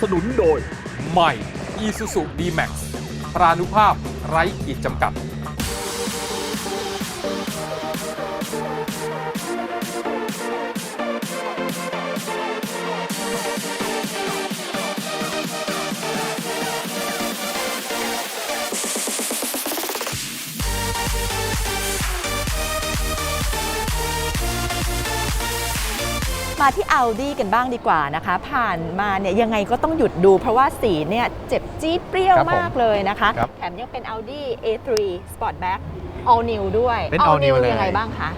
สนุนโดย ใหม่ Isuzu D-Max พรานุภาพไร้ขีดจำกัด มาที่ Audi กันบ้างดีกว่านะคะ ผ่านมาเนี่ยยังไงก็ต้องหยุดดู เพราะว่าสีเนี่ยเจ็บจี๊ดเปรี้ยวครับผมมากเลยนะคะครับแถมยังเป็น Audi A3 Sportback All New ด้วย เป็น All New เลยยังไงบ้างคะ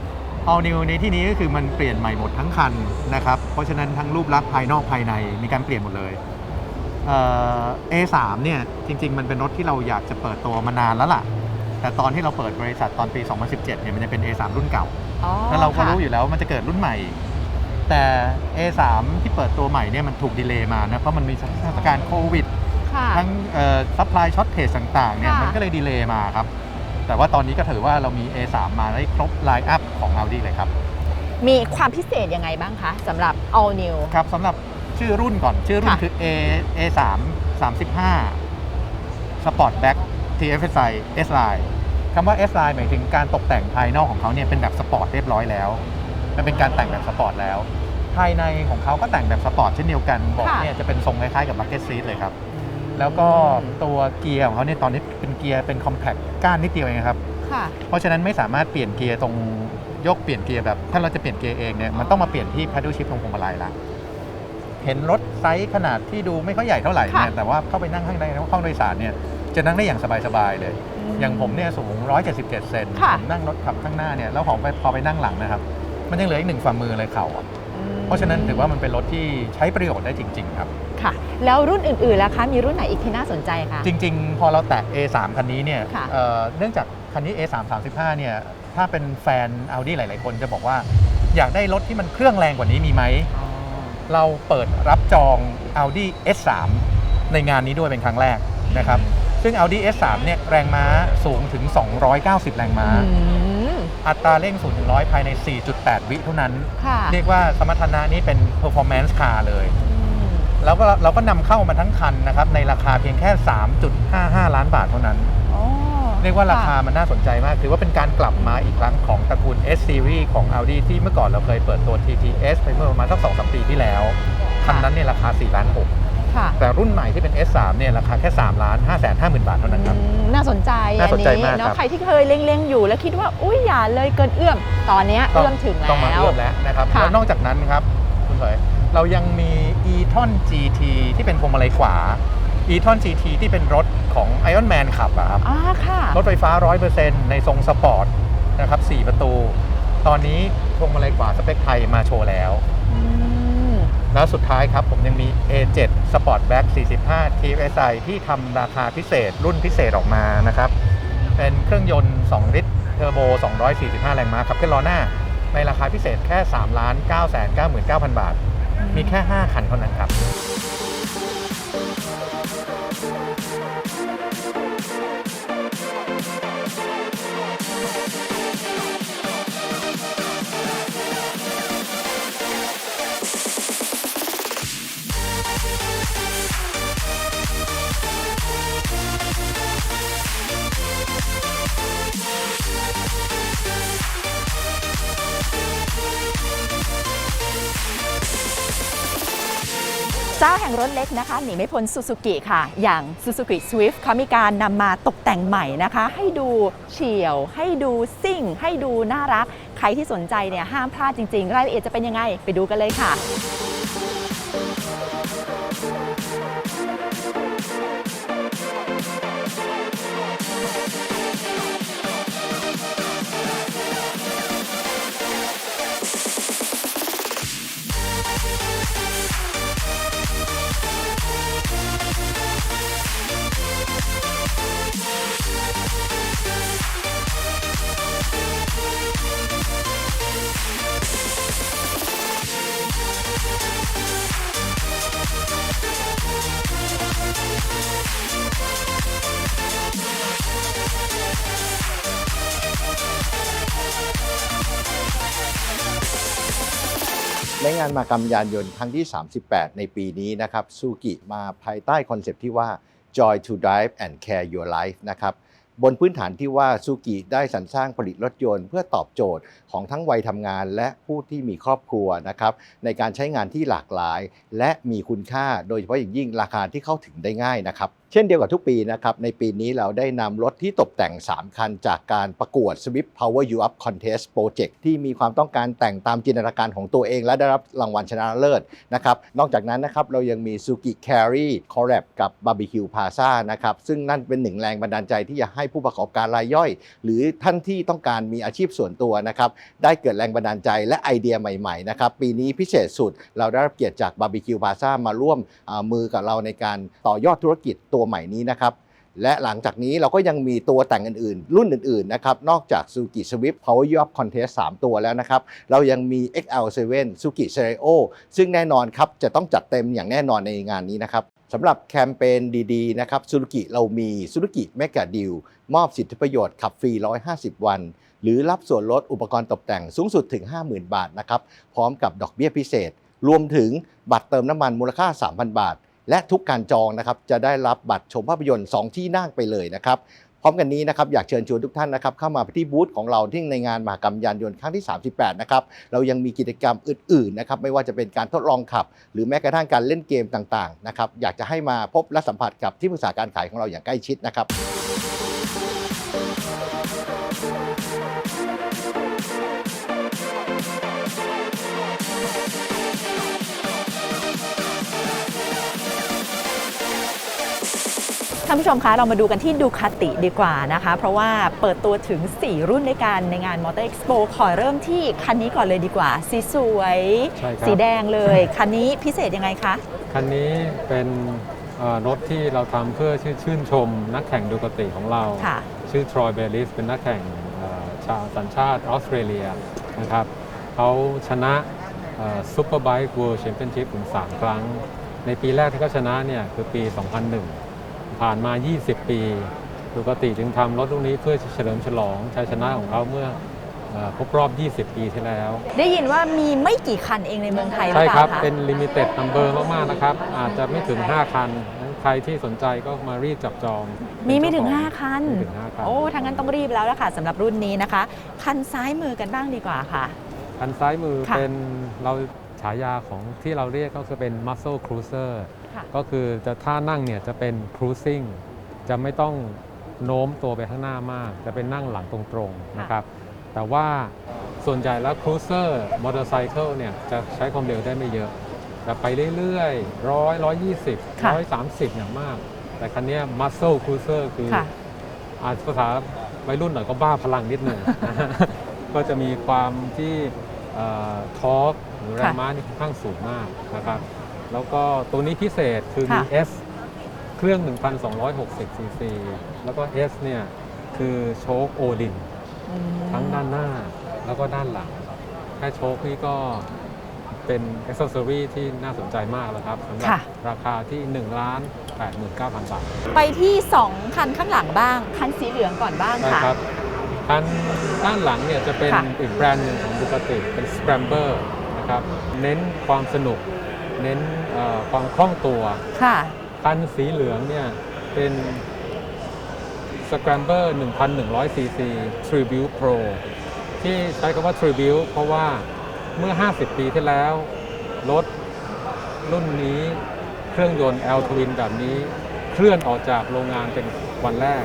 All New ในที่นี้ก็คือมันเปลี่ยนใหม่หมดทั้งคันนะครับ เพราะฉะนั้นทั้งรูปลักษณ์ภายนอกภายในมีการเปลี่ยนหมดเลยเอ่อ A3 เนี่ยจริง ๆ มันเป็นรถที่เราอยากจะเปิดตัวมานานแล้วล่ะ แต่ตอนที่เราเปิดบริษัทตอนปี 2017เนี่ยมันจะเป็น A3 รุ่นเก่าอ๋อแล้วเราก็ค่ะรู้อยู่แล้วว่ามันจะเกิดรุ่นใหม่ แต่ A3 ที่เปิดตัวใหม่เนี่ยมันถูกดีเลย์มานะ เพราะมันมีสถานการณ์โควิด ค่ะ ทั้งซัพพลายช็อตเพจต่างๆเนี่ยค่ะ มันก็เลยดีเลย์มาครับ แต่ว่าตอนนี้ก็ถือว่าเรามี A3 มาได้ครบไลน์อัพของ Audi เลยครับ มีความพิเศษยังไงบ้างคะสำหรับ All New ครับสำหรับชื่อรุ่นก่อนชื่อรุ่นค่ะ คือ A A3 35 Sportback TFSI S Line คำว่า S Line หมายถึงการตกแต่งภายนอกของเขาเนี่ยเป็นแบบสปอร์ตเรียบร้อยแล้ว มันเป็นการแต่งแบบสปอร์ตแล้ว ภายในของเขาก็แต่งแบบสปอร์ตเช่นเดียวกันเบอกค่ะ เนี่ยจะเป็นทรงคล้ายๆกับ Bucket Seat เลยครับ แล้วก็ตัวเกียร์ของเขาเนี่ยตอนนี้เป็นเกียร์เป็นคอมแพคก้านนิดเดียวเองครับ ค่ะ เพราะฉะนั้นไม่สามารถเปลี่ยนเกียร์ตรงยกเปลี่ยนเกียร์แบบ ถ้าเราจะเปลี่ยนเกียร์เองเนี่ยมันต้องมาเปลี่ยนที่ paddle shift ตรงพวงมาลัยละเห็นรถไซส์ขนาดที่ดูไม่ค่อยใหญ่เท่าไหร่เนี่ยค่ะ แต่ว่าเข้าไปนั่งข้างในห้องโดยสารเนี่ยจะนั่งได้อย่างสบายๆเลย อย่างผมเนี่ยสูง 177 เซนค่ะ ผมนั่งรถขับข้างหน้าเนี่ยแล้วของไปพอไปนั่งหลังนะครับ มันยังเหลืออีกหนึ่งฝ่ามือเลยเข่าอะอืม เพราะฉะนั้นถือว่ามันเป็นรถที่ใช้ประโยชน์ได้จริง ๆ ครับ ค่ะ แล้วรุ่นอื่นๆล่ะคะมีรุ่นไหนอีกที่น่าสนใจคะ จริง ๆ พอเราแตะ A3 คันนี้เนี่ยค่ะ เอ่อเนื่องจากคันนี้ A3 35เนี่ยถ้าเป็นแฟน Audi หลาย ๆ คนจะบอกว่า อยากได้รถที่มันเครื่องแรงกว่านี้มีไหม เราเปิดรับจอง Audi S3 ในงานนี้ด้วยเป็นครั้งแรกนะครับ ซึ่ง Audi S3 เนี่ยแรงม้าสูงถึง 290 แรงม้า อืม อัตราเร่ง0ถึง100ภายใน 4.8 วิเท่านั้น ค่ะเรียกว่าสมรรถนะนี้เป็น performance car เลย อืมแล้วก็เราก็นำเข้ามาทั้งคันนะครับ ในราคาเพียงแค่ 3.55 ล้านบาทเท่านั้น อ๋อเรียกว่าราคามันน่าสนใจมากถือว่าเป็นการกลับมาอีกครั้งของตระกูล S Series ของ Audi ที่เมื่อก่อนเราเคยเปิดตัว TTS ไปเมื่อประมาณสัก2 3ปีที่แล้ว คันนั้นเนี่ยราคา 4 ล้าน ค่ะ6แต่รุ่นใหม่ที่เป็น S3 เนี่ยราคาแค่3ล้าน5 5 0 0 0 0 บาทเท่านั้นครับ อืมน่าสนใจน่าสนใจอัมากเนาะครับใครที่เคยเล็งๆ อยู่ แล้วคิดว่าอุ้ยอย่าเลยเกินเอื้อม ตอนเนี้ยต้เอื้อมถึงแล้วต้องมาเอื้อมแล้วนะครับค่ะ แล้วนอกจากนั้นครับคุณเผยเรายังมี e-tron GT ที่เป็นพวงมาลัยขวา e-tron GT ที่เป็นรถของ Iron Man ขับอะครับ อ่าค่ะ รถไฟฟ้า 100%ในทรงสปอร์ตนะครับ 4 ประตู ตอนนี้พวงมาลัยขวาสเปคไทยมาโชว์แล้ว อืม แล้วสุดท้ายครับผมยังมี A7 Sportback 45 TSI ที่ทำราคาพิเศษรุ่นพิเศษออกมานะครับ เป็นเครื่องยนต์ 2 ลิตรเทอร์โบ 245 แรงม้าขับเคลื่อนล้อหน้า ในราคาพิเศษแค่ 3,999,000 บาท มีแค่ 5 คันเท่านั้นครับ เจ้าแห่งรถเล็กนะคะหนีไม่พ้นซูซูกิค่ะ อย่าง Suzuki Swift เขามีการนำมาตกแต่งใหม่นะคะ ให้ดูเฉียว ให้ดูซิ่ง ให้ดูน่ารัก ใครที่สนใจเนี่ยห้ามพลาดจริงๆ รายละเอียดจะเป็นยังไง ไปดูกันเลยค่ะ งานมากรรมยานยนต์ครั้งที่ 38 ในปีนี้นะครับซูกิมาภายใต้คอนเซปต์ที่ว่า Joy to Drive and Care Your Life นะครับบนพื้นฐานที่ว่าซูกิได้สรรสร้างผลิตรถยนต์ เพื่อตอบโจทย์ของทั้งวัยทำงานและผู้ที่มีครอบครัวนะครับในการใช้งานที่หลากหลาย และมีคุณค่าโดยเฉพาะอย่างยิ่งราคาที่เข้าถึงได้ง่ายนะครับ เช่นเดียวกับทุกปีนะครับ ในปีนี้เราได้นำรถที่ตกแต่ง 3 คัน จากการประกวด Swift Power You Up Contest Project ที่มีความต้องการแต่งตามจินตนาการของตัวเอง และได้รับรางวัลชนะเลิศนะครับ นอกจากนั้นนะครับเรายังมี Suki Carry Collab กับ Barbecue Plaza นะครับ ซึ่งนั่นเป็นหนึ่งแรงบันดาลใจที่อยากให้ผู้ประกอบการรายย่อย หรือท่านที่ต้องการมีอาชีพส่วนตัวนะครับได้เกิดแรงบันดาลใจและไอเดียใหม่ๆนะครับปีนี้พิเศษสุดเราได้รับเกียรติจาก Barbecue Plaza มาร่วมมือกับเราในการต่อยอดธุรกิจตัวใหม่นี้นะครับและหลังจากนี้เราก็ยังมีตัวแต่งอื่นๆ รุ่นอื่นๆนะครับนอกจาก Suzuki Swift Power Up Contest 3 ตัวแล้วนะครับ เรายังมี XL7 Suzuki Stereo ซึ่งแน่นอนครับ จะต้องจัดเต็มอย่างแน่นอนในงานนี้นะครับสำหรับแคมเปญดีๆนะครับซู u กิเรามีซู u กิ m e g a Deal มอบสิทธิประโยชน์ขับฟรี 150 วัน หรือรับส่วนลดอุปกรณ์ตกแต่งสูงสุดถึง 50,000 บาทนะครับพร้อมกับดอกเบี้ยพิเศษ รวมถึงบัตรเติมน้ำมันมูลค่า 3,000 บาท และทุกการจองนะครับจะได้รับบัตรชมภาพยนตร์ 2 ที่นั่งไปเลยนะครับพร้อมกันนี้นะครับอยากเชิญชวนทุกท่านนะครับเข้ามาที่บูธของเราที่ในงานมหกรรมยานยนต์ครั้งที่ 38 นะครับเรายังมีกิจกรรมอื่นๆนะครับไม่ว่าจะเป็นการทดลองขับ หรือแม้กระทั่งการเล่นเกมต่างๆนะครับอยากจะให้มาพบและสัมผัสกับที่ปรึกษาการขายของเราอย่างใกล้ชิดนะครับานผู้ชมคะเรามาดูกันที่ดูคาติดีกว่านะคะ เพราะว่าเปิดตัวถึง 4 รุ่นด้วยกันในงาน Motor Expo ขอเริ่มที่คันนี้ก่อนเลยดีกว่า สีสวย ใช่ครับ สีแดงเลย คันนี้พิเศษยังไงคะ คันนี้เป็นเอ่อรถที่เราทำเพื่อชื่นชื่นชมนักแข่งดูกติของเรา ค่ะ ชื่อทรอยเบลลิสเป็นนักแข่งเอ่อชาวสัญชาติออสเตรเลียนะครับเขาชนะซูเปอร์ไบค์ World Championship ถึง 3 ครั้ง ในปีแรกที่เขาชนะเนี่ยคือปี 2001 ผ่านมา 20 ปีดูกติจึงทำรถรุ่นนี้เพื่อเฉลิมฉลองชัยชนะของเขาเมื่อเอ่อครบรอบ 20 ปีที่แล้ว ได้ยินว่ามีไม่กี่คันเองในเมืองไทยหใช่รือเปครัล่าบคะเป็นลิมิเต็ดนัมเบอร์มากๆนะครับ อาจจะไม่ถึง 5 คันงั้นใครที่สนใจก็มารีบจับจอง มีไม่ถึงเป็นเจ้าของ5คันไม่ถึง 5 คัน โอ้ทางนั้นต้องรีบแล้วละค่ะสำหรับรุ่นนี้นะคะ คันซ้ายมือกันบ้างดีกว่าค่ะ คันซ้ายมือค่ะเป็นเรา ฉายาของที่เราเรียกก็คือเป็น muscle cruiser ค่ะก็คือจะท่านั่งเนี่ยจะเป็น cruising จะไม่ต้องโน้มตัวไปข้างหน้ามาก จะเป็นนั่งหลังตรงๆนะครับ แต่ว่าส่วนใหญ่แล้ว cruiser motorcycle เนี่ยจะใช้ความเร็วได้ไม่เยอะจะไปเรื่อยๆร้อยร้อยยี่สิบค่ะร้อยสามสิบอย่างมาก แต่คันเนี้ย muscle cruiser คือค่ะอาจภาษาวัยรุ่นหน่อยก็บ้าพลังนิดหนึ่งนะฮะก็จะมีความที่ทอร์ก หรือแรงค่ะม้านี่ค่อนข้างสูงมากนะครับ แล้วก็ตัวนี้พิเศษคือมีค่ะ S เครื่อง 1,260 ซีซี แล้วก็ S เนี่ยคือโชคโอลินอืมทั้งด้านหน้าแล้วก็ด้านหลัง แค่โชคนี่ก็เป็นอ c เซ s ซอรีที่น่าสนใจมากแล้วครับสำหรับค่ะราคาที่1ล้าน89,000 บาท ไปที่ 2 คันข้างหลังบ้าง คันสีเหลืองก่อนบ้างใช่ค่ะครับคันด้านหลังเนี่ยจะเป็นค่ะอีกแบรนด์หนึ่งของดูคาติเป็น Scrambler นะครับ เน้นความสนุก เน้นเอ่อความคล่องตัว ค่ะ คันสีเหลืองเนี่ยเป็น Scrambler 1,100 cc Tribute Pro ที่ใช้คำว่า Tribute เพราะว่าเมื่อ 50 ปีที่แล้ว รถรุ่นนี้เครื่องยนต์ L Twin แบบนี้ เคลื่อนออกจากโรงงานเป็นวันแรก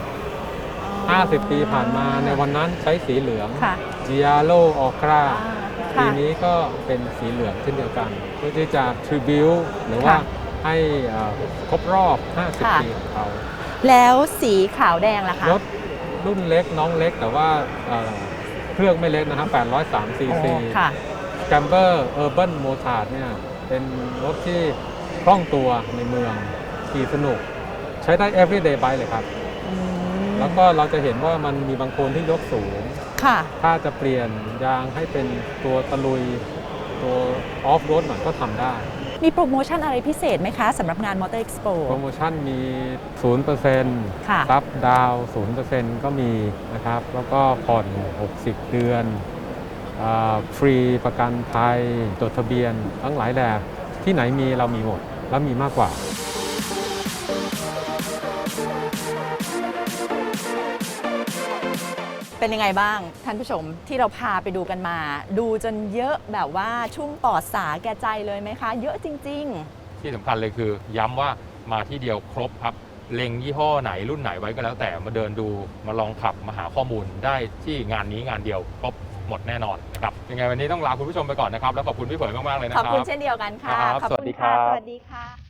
50 ปีผ่านมาในวันนั้นใช้สีเหลืองค่ะ Giallo Ocra อ่า ปีค่ะนี้ก็เป็นสีเหลืองเช่นเดียวกัน เพื่อที่จะ tribute หรือว่าค่ะให้เอ่อครบรอบค่ะ50 ปีของเขาแล้วสีขาวแดงล่ะคะรถรุ่นเล็กน้องเล็กแต่ว่าเอ่อเครื่องไม่เล็กนะครับ803 cc โอ้ค่ะ s c a m b e r Urban Motard เนี่ยเป็นรถที่คล่องตัวในเมืองขี่สนุก ใช้ได้ everyday bike เลยครับอืมแล้วก็เราจะเห็นว่ามันมีบางคนที่ยกสูง ค่ะ ถ้าจะเปลี่ยนยางให้เป็นตัวตะลุยตัวออฟโรดหน่อยก็ทำได้ มีโปรโมชั่นอะไรพิเศษไหมคะสำหรับงาน Motor Expo โปรโมชั่นมี 0%ค่ะ รับดาวน์0%ก็มีนะครับ แล้วก็ผ่อน 60 เดือนฟรีประกันภัยจดทะเบียนทั้งหลายแหล่ที่ไหนมีเรามีหมด แล้วมีมากกว่า เป็นยังไงบ้างท่านผู้ชมที่เราพาไปดูกันมา ดูจนเยอะแบบว่าชุ่มปอดสาแก่ใจเลยไหมคะ เยอะจริงๆที่สำคัญเลยคือ ย้ำว่ามาที่เดียวครบครับ เล็งยี่ห้อไหนรุ่นไหนไว้ก็แล้วแต่มาเดินดูมาลองขับมาหาข้อมูลได้ที่งานนี้งานเดียวครบหมดแน่นอนนะครับยังไงวันนี้ต้องลาคุณผู้ชมไปก่อนนะครับ แล้วขอบคุณพี่เผยมากๆเลยนะคขรัอบบคุณเช่นเดียวกันค่ะครับขอบสวัคุสณดีคค่ะรับ สวัสดีค่ะ